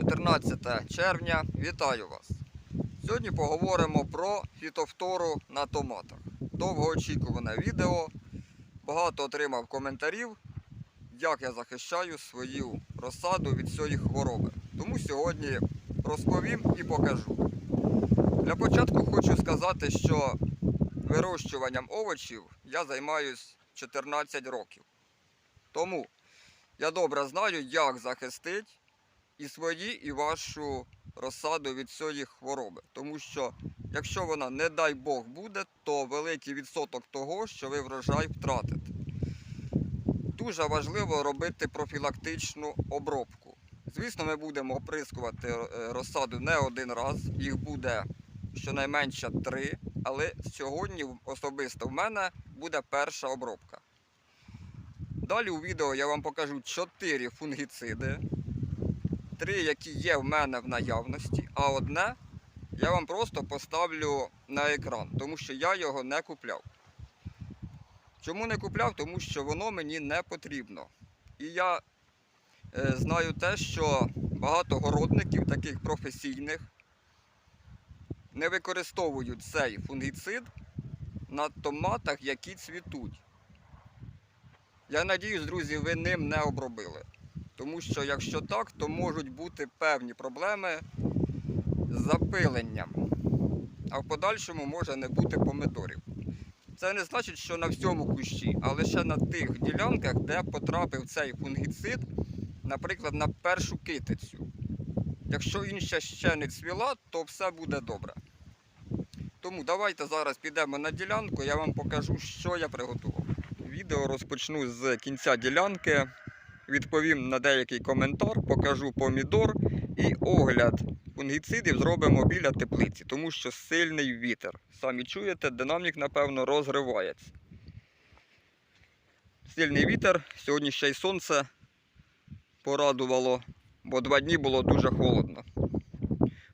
14 червня. Вітаю вас! Сьогодні поговоримо про фітофтору на томатах. Довгоочікуване відео. Багато отримав коментарів, як я захищаю свою розсаду від цієї хвороби. Тому сьогодні розповім і покажу. Для початку хочу сказати, що вирощуванням овочів я займаюсь 14 років. Тому я добре знаю, як захистити і свої, і вашу розсаду від цієї хвороби. Тому що, якщо вона, не дай Бог, буде, то великий відсоток того, що ви врожай втратите. Дуже важливо робити профілактичну обробку. Звісно, ми будемо оприскувати е, розсаду не один раз, їх буде щонайменше три, але сьогодні особисто в мене буде перша обробка. Далі у відео я вам покажу 4 фунгіциди, три, які є в мене в наявності, а одне я вам просто поставлю на екран, тому що я його не купляв. Чому не купляв? Тому що воно мені не потрібно. І я е, знаю те, що багато городників, таких професійних, не використовують цей фунгіцид на томатах, які цвітуть. Я надіюсь, друзі, ви ним не обробили. Тому що якщо так, то можуть бути певні проблеми з запиленням. А в подальшому може не бути помидорів. Це не значить, що на всьому кущі, а лише на тих ділянках, де потрапив цей фунгіцид, наприклад, на першу китицю. Якщо інша ще не цвіла, то все буде добре. Тому давайте зараз підемо на ділянку, я вам покажу, що я приготував. Відео розпочну з кінця ділянки, відповім на деякий коментар, покажу помідор і огляд фунгіцидів зробимо біля теплиці, тому що сильний вітер. Самі чуєте, динамік, напевно, розривається. Сильний вітер, сьогодні ще й сонце порадувало, бо два дні було дуже холодно.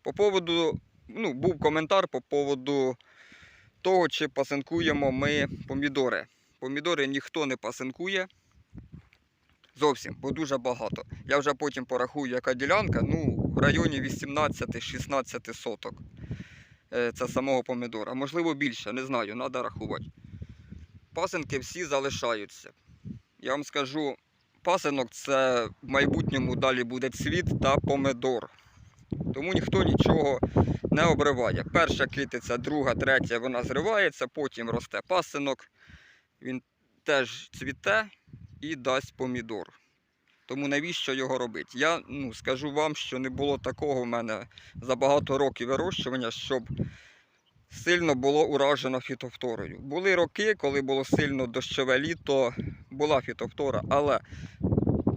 По поводу, ну, був коментар по поводу того, чи пасинкуємо ми помідори. Помідори ніхто не пасинкує. Зовсім, бо дуже багато. Я вже потім порахую, яка ділянка. Ну, в районі 18-16 соток. Е, Це самого помідора. Можливо, більше, не знаю, треба рахувати. Пасинки всі залишаються. Я вам скажу, пасинок це в майбутньому далі буде цвіт та помидор. Тому ніхто нічого не обриває. Перша квітиця, друга, третя, вона зривається, потім росте пасинок. Він теж цвіте і дасть помідор. Тому навіщо його робити? Я ну, скажу вам, що не було такого в мене за багато років вирощування, щоб сильно було уражено фітофторою. Були роки, коли було сильно дощове літо, була фітофтора, але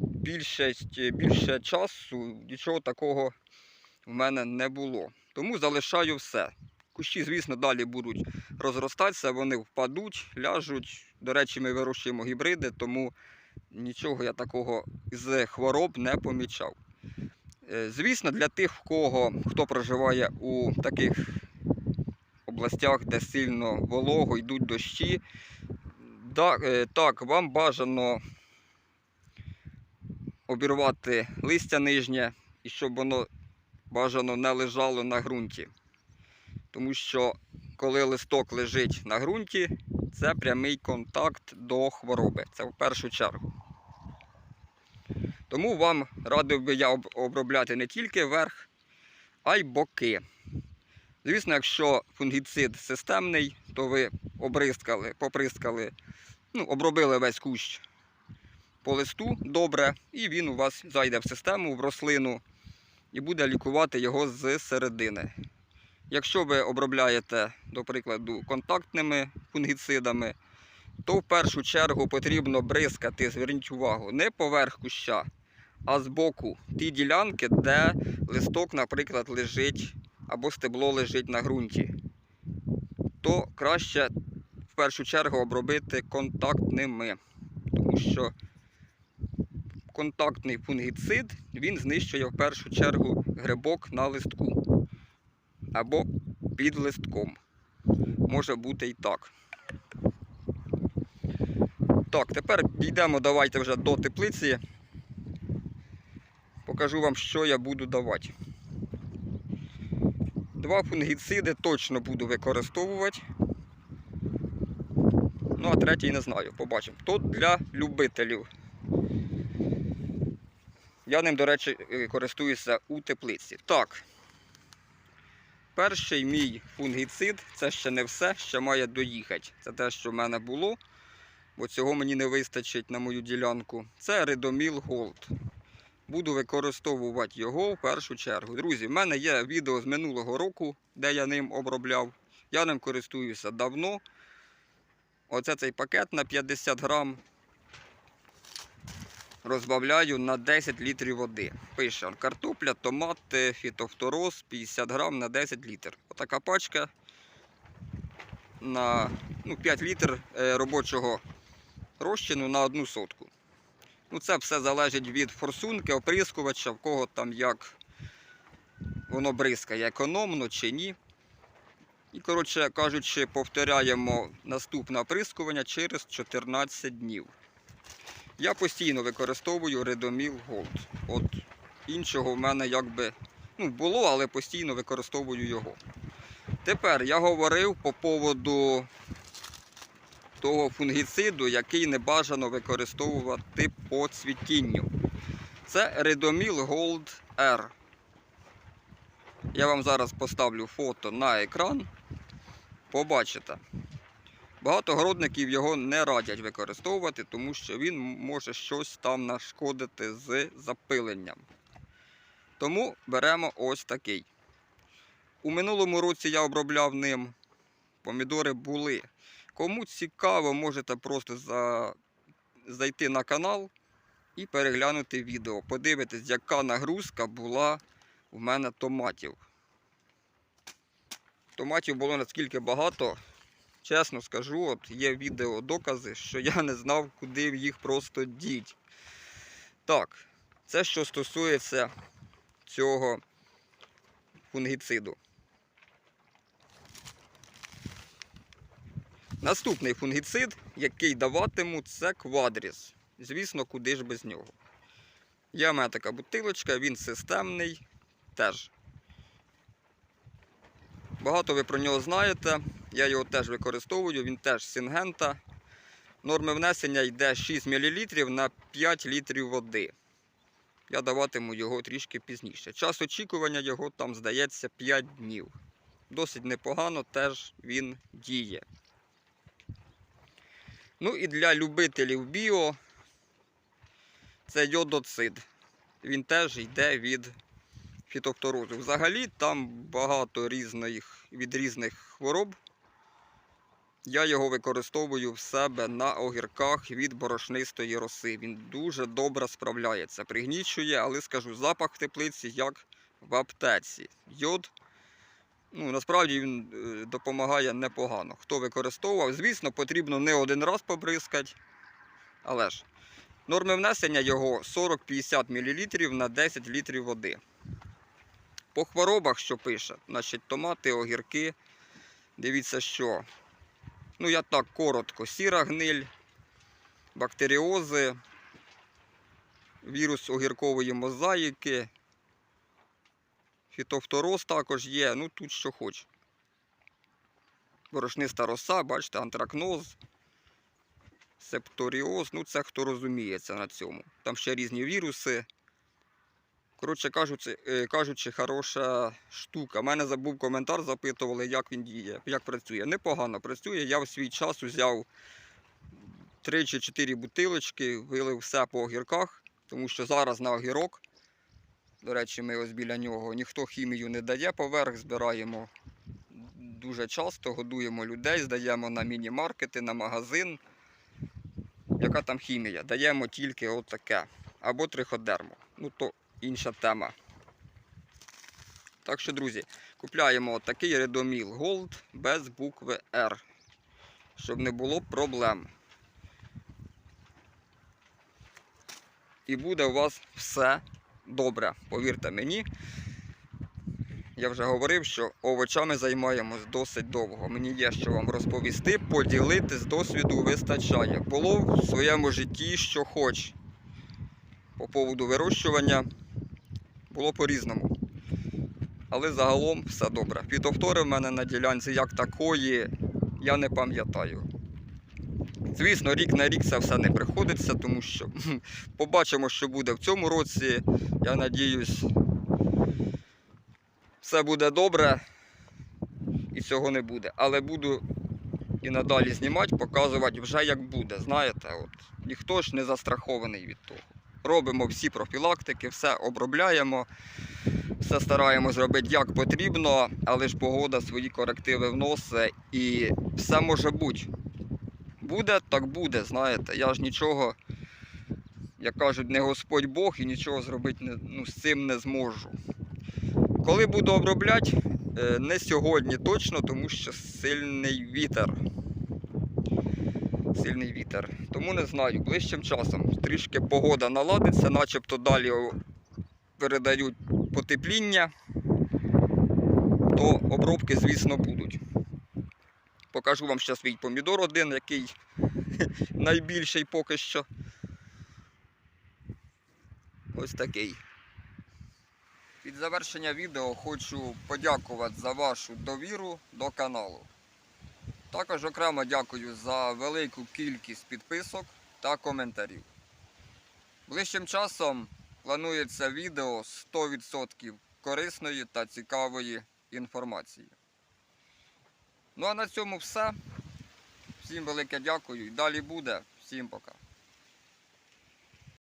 більшість, більше часу нічого такого в мене не було. Тому залишаю все. Кущі, звісно, далі будуть розростатися, вони впадуть, ляжуть. До речі, ми вирощуємо гібриди, тому нічого я такого з хвороб не помічав. Е, Звісно, для тих, кого хто проживає у таких областях, де сильно волого, йдуть дощі, е, так, вам бажано обірвати листя нижнє і щоб воно бажано не лежало на ґрунті. Тому що коли листок лежить на ґрунті, це прямий контакт до хвороби. Це в першу чергу. Тому вам радив би я обробляти не тільки верх, а й боки. Звісно, якщо фунгіцид системний, то ви обрискали, поприскали, ну, обробили весь кущ по листу добре, і він у вас зайде в систему, в рослину і буде лікувати його з середини. Якщо ви обробляєте, до прикладу, контактними фунгіцидами, то в першу чергу потрібно бризкати, зверніть увагу, не поверх куща, а збоку ті ділянки, де листок, наприклад, лежить або стебло лежить на ґрунті. То краще в першу чергу обробити контактними, тому що контактний фунгіцид він знищує в першу чергу грибок на листку або під листком. Може бути і так. Так, тепер дійдемо, давайте вже до теплиці. покажу вам, що я буду давати. Два фунгіциди точно буду використовувати. Ну, а третій не знаю, побачимо. То для любителів. Я ним, до речі, е, користуюся у теплиці. Так. Перший мій фунгіцид це ще не все, ще має доїхати. Це те, що в мене було, бо цього мені не вистачить на мою ділянку. Це Редоміл Голд. Буду використовувати його в першу чергу. Друзі, в мене є відео з минулого року, де я ним обробляв. Я ним користуюся давно. Оце цей пакет на 50 грам розбавляю на 10 літрів води. Пише картопля, томати, фітофтороз 50 грам на 10 літрів. Отака пачка на ну, 5 літр е, робочого розчину на одну сотку. Ну, це все залежить від форсунки, оприскувача, в кого там як воно бризкає, економно чи ні. І, коротше кажучи, повторяємо наступне оприскування через 14 днів. Я постійно використовую Redomil Gold. От іншого в мене якби ну, було, але постійно використовую його. Тепер я говорив по поводу того фунгіциду, який не бажано використовувати по цвітінню. Це Redomil Gold R. Я вам зараз поставлю фото на екран. Побачите. Багато городників його не радять використовувати, тому що він може щось там нашкодити з запиленням. Тому беремо ось такий. У минулому році я обробляв ним. Помідори були. Кому цікаво, можете просто за... зайти на канал і переглянути відео. Подивитись, яка нагрузка була у мене томатів. Томатів було наскільки багато. Чесно скажу, от є відео докази, що я не знав, куди їх просто діть. Так, це що стосується цього фунгіциду. Наступний фунгіцид, який даватиму, це квадріс. Звісно, куди ж без нього. Є в мене така бутилочка, він системний теж. Багато ви про нього знаєте. Я його теж використовую, він теж сингента. Норми внесення йде 6 мл на 5 літрів води. Я даватиму його трішки пізніше. Час очікування його там, здається, 5 днів. Досить непогано теж він діє. Ну і для любителів біо це йодоцид. Він теж йде від фітофторозу. Взагалі там багато різних, від різних хвороб. Я його використовую в себе на огірках від борошнистої роси. Він дуже добре справляється. Пригнічує, але скажу, запах теплиці як в аптеці. Йод, ну насправді він е, допомагає непогано. Хто використовував, звісно, потрібно не один раз побризкати. Але ж норми внесення його 40-50 мл на 10 літрів води. По хворобах, що пише, значить томати, огірки. Дивіться, що. Ну, я так коротко, сіра гниль, бактеріози, вірус огіркової мозаїки, фітофтороз також є, ну тут що хоч. Борошниста роса, бачите, антракноз, септоріоз, ну це хто розуміється на цьому. Там ще різні віруси. Коротше кажучи, е, кажучи, хороша штука. Мене забув коментар, запитували, як він діє, як працює. Непогано працює. Я в свій час взяв 3 чи 4 бутилочки, вилив все по огірках, тому що зараз на огірок, до речі, ми ось біля нього, ніхто хімію не дає, поверх збираємо дуже часто, годуємо людей, здаємо на міні-маркети, на магазин. Яка там хімія? Даємо тільки отаке. Або триходерму. Ну то інша тема. Так що, друзі, купляємо такий Redomil Gold без букви R, щоб не було проблем. І буде у вас все добре, повірте мені. Я вже говорив, що овочами займаємось досить довго. Мені є що вам розповісти, поділитись досвіду вистачає. Було в своєму житті що хоч по поводу вирощування було по-різному. Але загалом все добре. Фітофтори в мене на ділянці як такої, я не пам'ятаю. Звісно, рік на рік це все не приходиться, тому що побачимо, що буде в цьому році. Я надіюсь, все буде добре і цього не буде. Але буду і надалі знімати, показувати вже як буде. Знаєте, от ніхто ж не застрахований від того. Робимо всі профілактики, все обробляємо, все стараємось зробити як потрібно, але ж погода свої корективи вносить і все може бути. Буде, так буде, знаєте. Я ж нічого, як кажуть, не Господь Бог і нічого зробити не, ну, з цим не зможу. Коли буду обробляти, е, не сьогодні точно, тому що сильний вітер. Сильний вітер. Тому не знаю, ближчим часом трішки погода наладиться, начебто далі передають потепління, то обробки, звісно, будуть. Покажу вам ще свій помідор один, який найбільший поки що. Ось такий. Під завершення відео хочу подякувати за вашу довіру до каналу. Також окремо дякую за велику кількість підписок та коментарів. Ближчим часом планується відео з 100% корисної та цікавої інформації. Ну а на цьому все. Всім велике дякую і далі буде. Всім пока.